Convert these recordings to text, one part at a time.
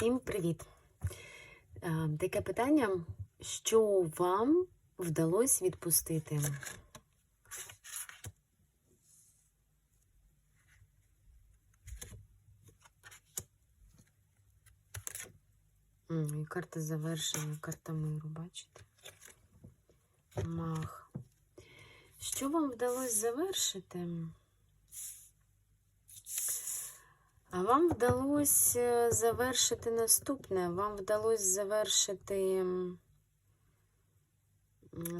Всім привіт! Е, Таке питання, що вам вдалося відпустити? І карта завершення, карта миру, бачите? Мах. Що вам вдалося завершити? А вам вдалося завершити наступне. Вам вдалося завершити,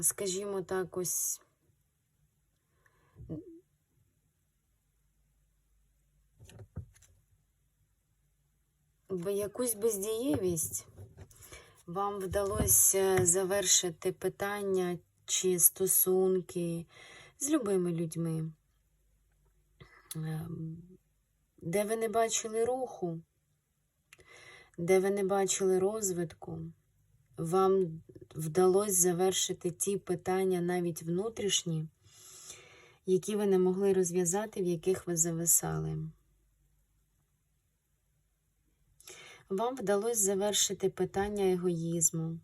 скажімо так, ось. Якусь бездієвість. Вам вдалося завершити питання чи стосунки з любими людьми. Де ви не бачили руху, де ви не бачили розвитку, вам вдалося завершити ті питання, навіть внутрішні, які ви не могли розв'язати, в яких ви зависали. Вам вдалося завершити питання егоїзму.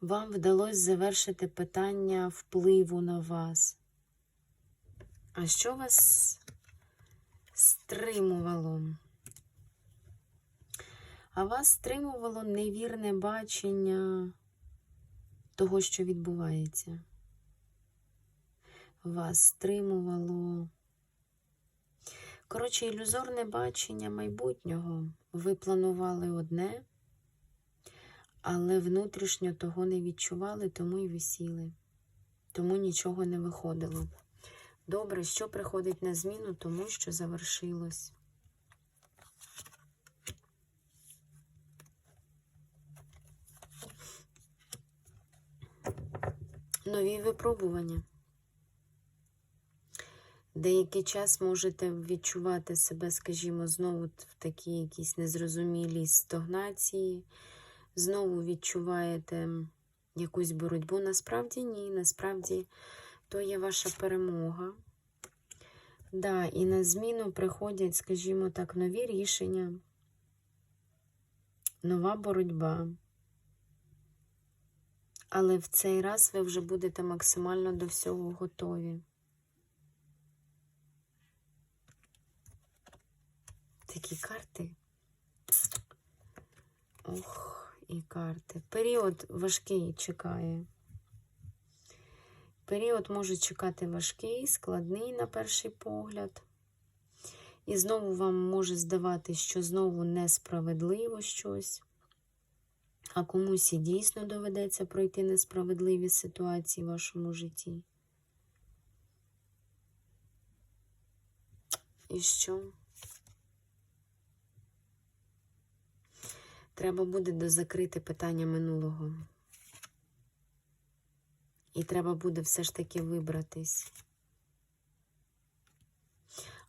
Вам вдалося завершити питання впливу на вас. А що вас стримувало? А вас стримувало невірне бачення того, що відбувається. Вас стримувало. Коротше, ілюзорне бачення майбутнього. Ви планували одне, але внутрішньо того не відчували, тому і висіли. Тому нічого не виходило. Добре, що приходить на зміну, тому що завершилось. Нові випробування. Деякий час можете відчувати себе, скажімо, знову в такій якійсь незрозумілій стогнації, знову відчуваєте якусь боротьбу. Насправді ні, насправді то є ваша перемога. Да, і на зміну приходять, скажімо так, нові рішення, нова боротьба. Але в цей раз ви вже будете максимально до всього готові. Такі карти. Ох, і карти. Період важкий чекає. Період може чекати важкий, складний на перший погляд. І знову вам може здавати, що знову несправедливо щось, а комусь і дійсно доведеться пройти несправедливі ситуації в вашому житті. І що? Треба буде дозакрити питання минулого. І треба буде все ж таки вибратись.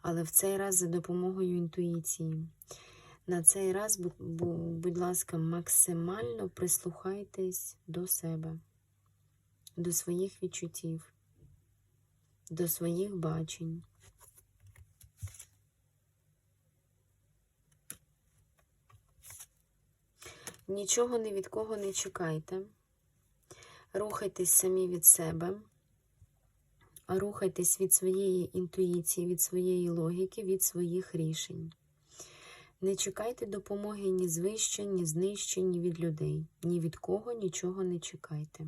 Але в цей раз за допомогою інтуїції. На цей раз, будь ласка, максимально прислухайтесь до себе, до своїх відчуттів, до своїх бачень. Нічого ні від кого не чекайте. Рухайтесь самі від себе, рухайтесь від своєї інтуїції, від своєї логіки, від своїх рішень. Не чекайте допомоги ні звище, ні знижче, ні від людей. Ні від кого нічого не чекайте.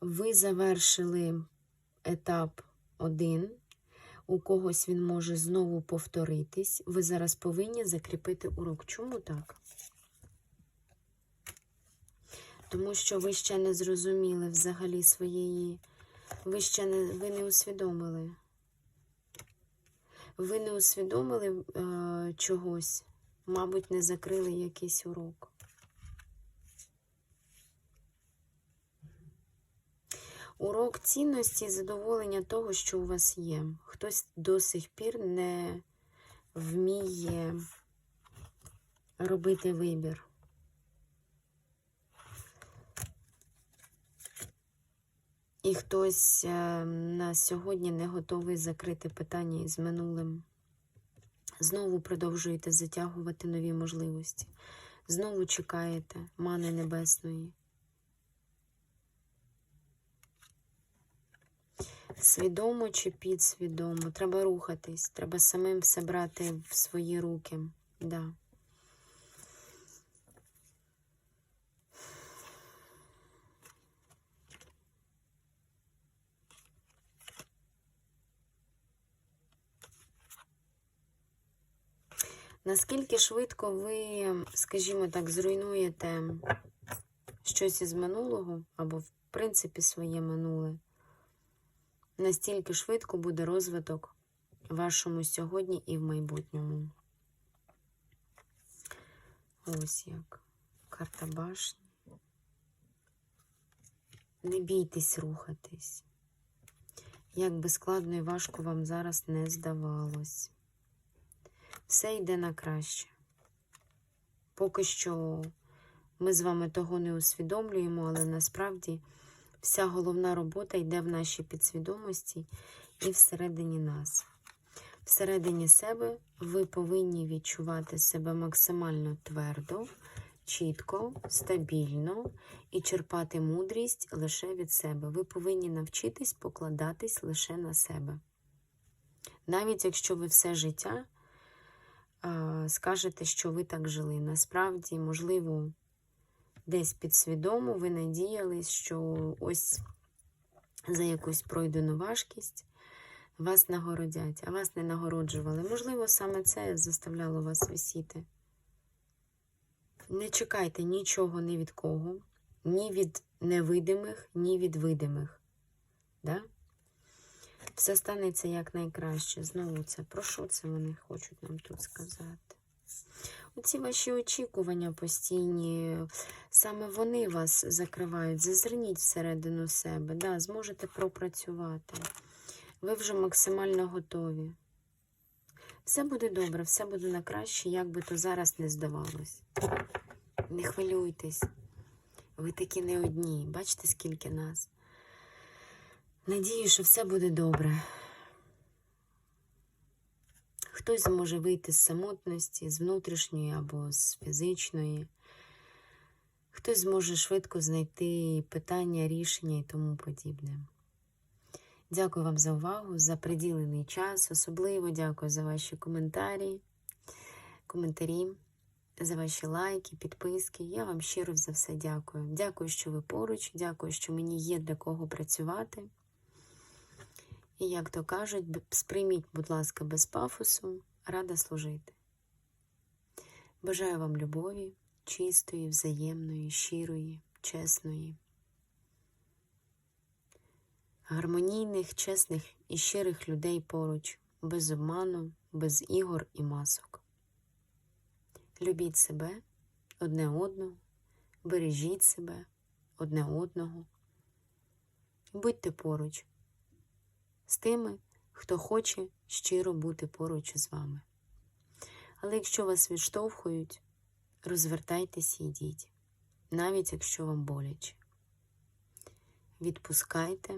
Ви завершили етап 1. У когось він може знову повторитись. Ви зараз повинні закріпити урок. Чому так? Тому що ви ще не зрозуміли взагалі своєї, ви ще не ви не усвідомили. Ви не усвідомили е, чогось, мабуть, не закрили якийсь урок. Урок цінності і задоволення того, що у вас є. Хтось до сих пір не вміє робити вибір. І хтось е, на сьогодні не готовий закрити питання із минулим. Знову продовжуєте затягувати нові можливості. Знову чекаєте мани небесної. Свідомо чи підсвідомо. Треба рухатись, треба самим все брати в свої руки. Да. Наскільки швидко ви, скажімо так, зруйнуєте щось із минулого, або, в принципі, своє минуле, настільки швидко буде розвиток вашому сьогодні і в майбутньому. Ось як. Карта башні. Не бійтесь рухатись. Як би складно і важко вам зараз не здавалось. Все йде на краще. Поки що ми з вами того не усвідомлюємо, але насправді вся головна робота йде в нашій підсвідомості і всередині нас. Всередині себе ви повинні відчувати себе максимально твердо, чітко, стабільно і черпати мудрість лише від себе. Ви повинні навчитись покладатись лише на себе. Навіть якщо ви все життя скажете, що ви так жили. Насправді, можливо, десь підсвідомо ви надіялись, що ось за якусь пройдену важкість вас нагородять, а вас не нагороджували. Можливо, саме це заставляло вас висіти. Не чекайте нічого ні від кого, ні від невидимих, ні від видимих. Да? Все станеться якнайкраще. Знову це. Про що це вони хочуть нам тут сказати? Оці ваші очікування постійні, саме вони вас закривають. Зазирніть всередину себе, да, зможете пропрацювати. Ви вже максимально готові. Все буде добре, все буде на краще, як би то зараз не здавалось. Не хвилюйтесь. Ви такі не одні. Бачите, скільки нас. Надію, що все буде добре. Хтось зможе вийти з самотності, з внутрішньої або з фізичної. Хтось зможе швидко знайти питання, рішення і тому подібне. Дякую вам за увагу, за приділений час. Особливо дякую за ваші коментарі, коментарі, за ваші лайки, підписки. Я вам щиро за все дякую. Дякую, що ви поруч, дякую, що мені є для кого працювати. І, як то кажуть, сприйміть, будь ласка, без пафосу, рада служити. Бажаю вам любові, чистої, взаємної, щирої, чесної, гармонійних, чесних і щирих людей поруч, без обману, без ігор і масок. Любіть себе, одне одного, бережіть себе, одне одного. Будьте поруч з тими, хто хоче щиро бути поруч із вами. Але якщо вас відштовхують, розвертайтеся і йдіть, навіть якщо вам боляче. Відпускайте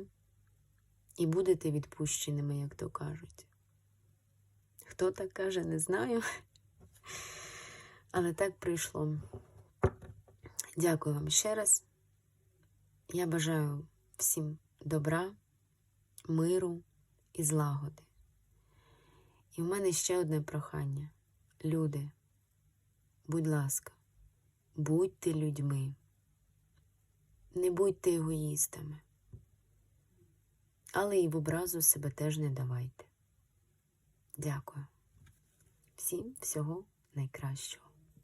і будете відпущеними, як то кажуть. Хто так каже, не знаю. Але так прийшло. Дякую вам ще раз. Я бажаю всім добра миру і злагоди. І в мене ще одне прохання. Люди, будь ласка, будьте людьми, не будьте егоїстами, але і в образу себе теж не давайте. Дякую. Всім всього найкращого.